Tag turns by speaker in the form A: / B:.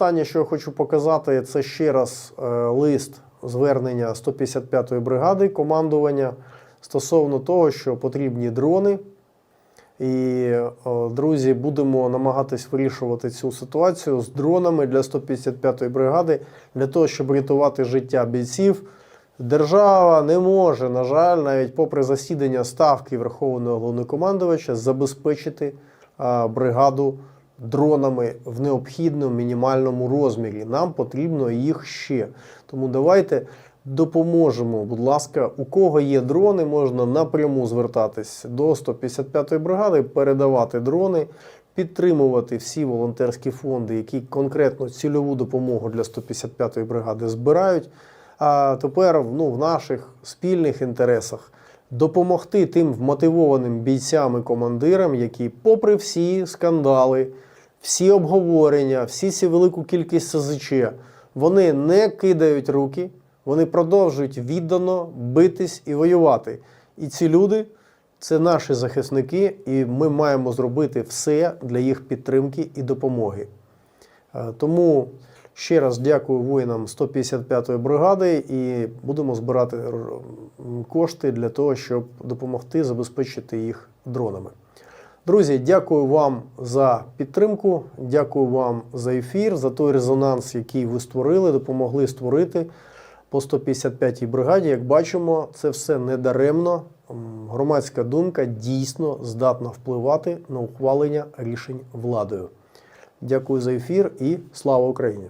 A: останнє, що я хочу показати, це ще раз е, лист звернення 155-ї бригади командування стосовно того, що потрібні дрони. І, о, друзі, будемо намагатись вирішувати цю ситуацію з дронами для 155-ї бригади для того, щоб рятувати життя бійців. Держава не може, на жаль, навіть попри засідання ставки Верховного головнокомандувача, забезпечити бригаду дронами в необхідному мінімальному розмірі. Нам потрібно їх ще. Тому давайте допоможемо. Будь ласка, у кого є дрони, можна напряму звертатись до 155-ї бригади, передавати дрони, підтримувати всі волонтерські фонди, які конкретно цільову допомогу для 155-ї бригади збирають. А тепер ну, в наших спільних інтересах допомогти тим вмотивованим бійцям і командирам, які, попри всі скандали, всі обговорення, всі ці велику кількість СЗЧ, вони не кидають руки, вони продовжують віддано битись і воювати. І ці люди це наші захисники, і ми маємо зробити все для їх підтримки і допомоги. Е, Тому ще раз дякую воїнам 155-ї бригади і будемо збирати кошти для того, щоб допомогти забезпечити їх дронами. Друзі, дякую вам за підтримку, дякую вам за ефір, за той резонанс, який ви створили, допомогли створити по 155-й бригаді. Як бачимо, це все не даремно. Громадська думка дійсно здатна впливати на ухвалення рішень владою. Дякую за ефір і слава Україні!